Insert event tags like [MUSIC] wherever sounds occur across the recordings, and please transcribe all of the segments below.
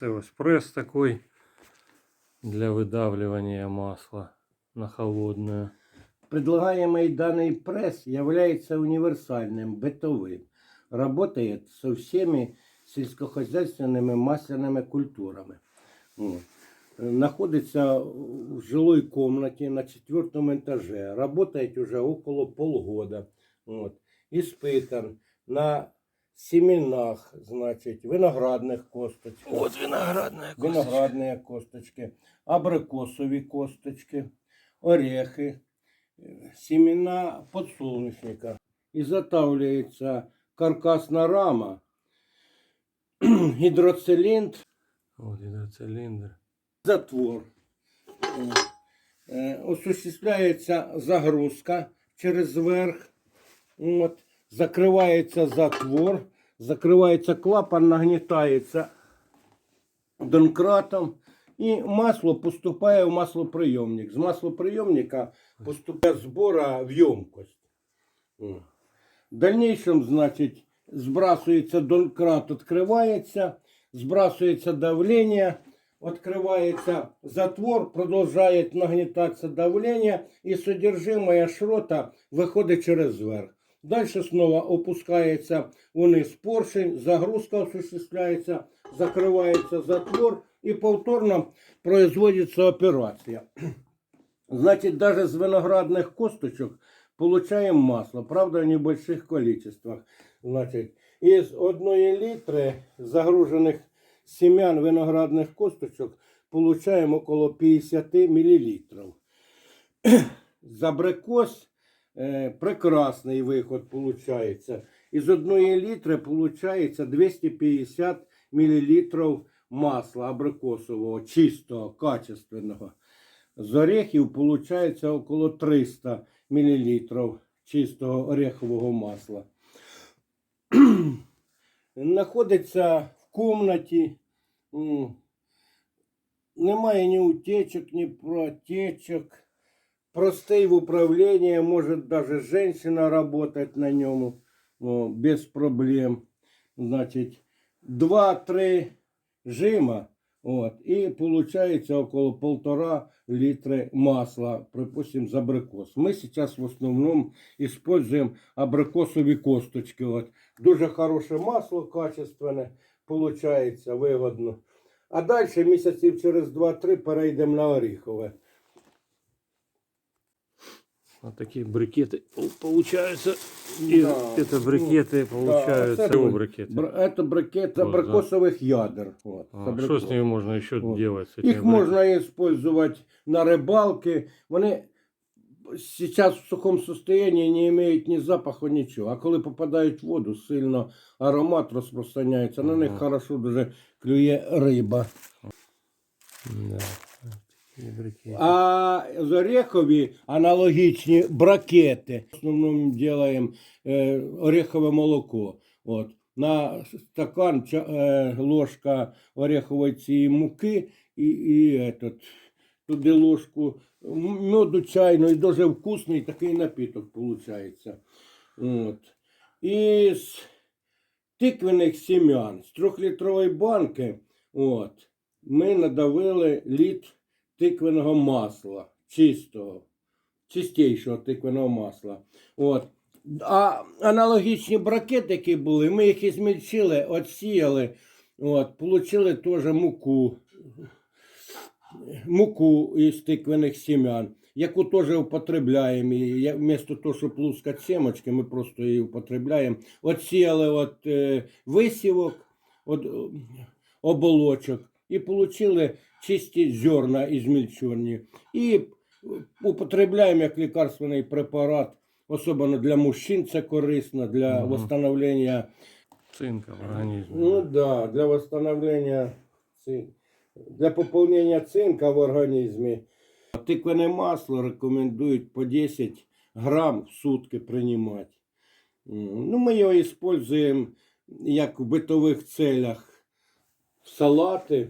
Це ось пресс такой для выдавливания масла на холодное. Предлагаемый данный пресс является универсальным, бытовым. Работает со всеми сельскохозяйственными масляными культурами. Вот. Э, Находится в жилой комнате на четвертом этаже. Работает уже около полгода. Вот. Испытан на семенах, значит, виноградных косточках. Вот виноградная виноградные косточки, абрикосові косточки, орехи, э, семена подсолнечника. Изготавливается каркасная рама, [CLEARS THROAT] гидроцилиндр, Вот гидроцилиндр. затвор. Э, э, Осуществляется загрузка через верх. Вот. Закрывается затвор, закрывается клапан, нагнетается донкратом. І масло поступає в маслоприйомник. З маслоприйомника поступає збора в ємкость. В дальнейшем, значить, збрасується донкрат, відкривається, збрасується давлення, відкривається затвор, продовжує нагнітатися давлення і содержимое шрота виходить через верх. Далі знову опускається вниз поршень, загрузка осуществляється, закривається затвор і повторно производиться операція. Значит, даже с виноградных косточек получаем масло, правда, в небольших количествах. Значит, из одной литры загруженных семян виноградных косточек получаем около 50 миллилитров. [CLEARS THROAT] Забрикос е, прекрасний виход получається. Із одної літри получається 250 мл масла абрикосового, чистого, качественного. З орехів получається около 300 мл чистого орехового масла. [CLEARS THROAT] Знаходиться в комнаті. Немає ні утечок, ні протечок. Простий в управлении, может даже женщина работать на нем о, без проблем. Значит, 2-3 жима, вот, и получается около полтора литра масла, припустим, за абрикос. Мы сейчас в основном используем абрикосовые косточки. Вот. Дуже хороше масло, качественне, получается вигодно. А далі місяців через 2-3 перейдемо на оріхове. Вот такие брикеты О, получаются. И Да. это брикеты получаются. это Чего вот брикеты? Бр- Это брикет Вот, да. абрикосовых ядер. Вот, с А, что абрикос. с ними можно еще Вот. делать? С этими Их можно использовать на рыбалке. Вони сейчас в сухом состоянии не имеют ни запаху, ничего. А коли попадають в воду, сильно аромат розпространяється. На них Ага. хорошо дуже клює риба. брикеты? Да. А з орехові аналогічні бракети. В основному робимо е, орехове молоко. От. На стакан е, ложка орехової цієї муки і, і этот, туди ложку меду чайну і дуже вкусний такий напіток виходить. От. Із тиквених сім'ян з трьохлітрової банки от, ми надавили літ тиквеного масла, чистого, чистішого тиквеного масла. От. А аналогічні бракети, які були, ми їх ізмільчили, отсіяли, от, получили теж муку, муку із тиквених сім'ян, яку теж употребляємо. І вместо того, щоб лускати семочки, ми просто її употребляємо. Отсіяли от, е, висівок, от, е, оболочок і отримали чисті зерна ізмільчені. І употребляємо як лікарственний препарат, особливо для мужчин це корисно, для Мгм. восстановлення Цинка в организме. Ну да, для восстановления цин- для пополнения цинка в организме. Тыквенное масло рекомендуют по 10 грамм в сутки принимать. М, Ну, мы его используем як в бытовых целях. В салаты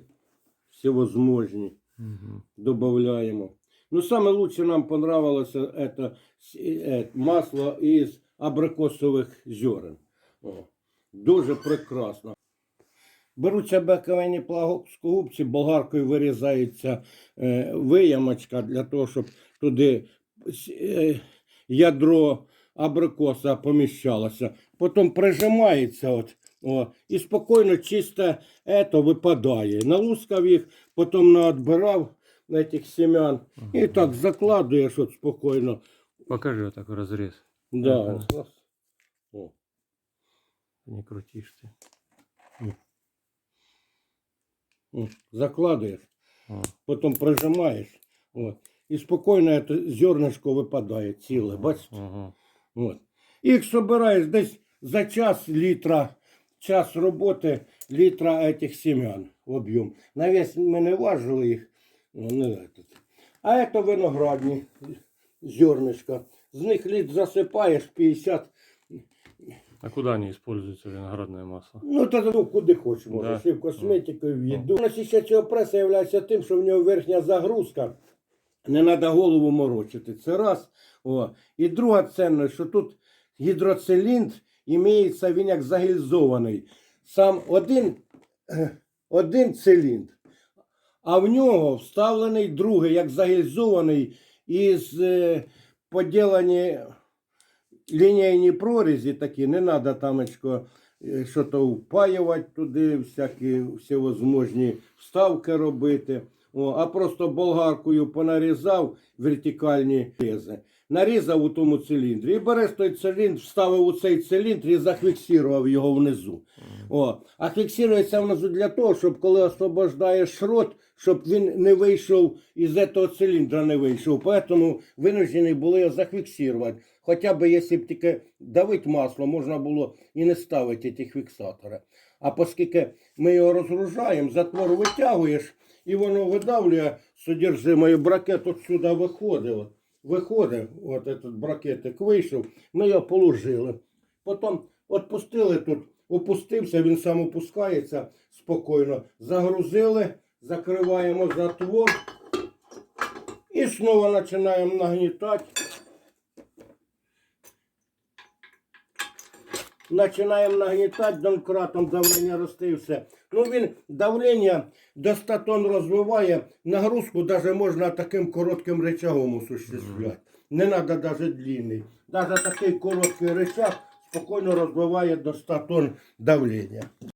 всевозможные Мгм. добавляем. Ну, самое лучше нам понравилось это с- э, масло из абрикосовых зерен. О, дуже прекрасно. беруться бековені плоскогубці, болгаркою вирізається е, виямочка для того, щоб туди с- е, ядро абрикоса поміщалося. Потім прижимається от, о, і спокійно чисто ето випадає. Налускав їх, потім наотбирав цих семян і так закладуєш от спокійно. Покажи вот такой разрез. Да. Ага. О. Не крутишь ты. М, Закладуєш, О, потім прижимаєш. От. І спокійно це зернышко випадає ціле, бачите? ага. От. І їх собираєш десь за час літра, час роботи літра этих семян в об'єм. На вес ми не важили їх. Ну, не этот. А це виноградні зернышко. З них літ засипаєш 50 А куда они используются, виноградное масло? Ну, то ну, куди хочеш Да. можеш. І в косметику, і в їду. Насіща цього преса є тим, що в нього верхня загрузка. Не треба голову морочити. Це раз. О. І друга цінність, що тут гідроциліндр імеється, він як загільзований. Сам один, один циліндр, а в нього вставлений другий, як загільзований, із е, поділені лінійні прорізі такі, не треба тамочко е, що то впаювати туди, всякі всевозможні вставки робити. О, а просто болгаркою понарізав вертикальні рези. Нарізав у тому циліндрі. І береш той циліндр, вставив у цей циліндр і зафіксував його внизу. О, а фіксується внизу для того, щоб коли освобождаєш шрот, щоб він не вийшов із цього циліндра не вийшов. Поэтому винуждені були його зафіксувати. Хоча б, якщо б тільки давити масло, можна було і не ставити ці фіксатори. А оскільки ми його розгружаємо, затвор витягуєш, і воно видавлює содержимое бракет от сюди виходить. От. Виходить, от этот бракетик вийшов, ми його положили. Потім відпустили тут, опустився, він сам опускається спокійно. Загрузили, закриваємо затвор і знову починаємо нагнітати. Починаємо нагнітати, донкратом давлення росте і все. Ну він давлення до 100 тонн розвиває, нагрузку навіть можна таким коротким речагом осуществляти. Не треба навіть длинний. Навіть такий короткий речаг спокійно розвиває до 100 тонн давлення.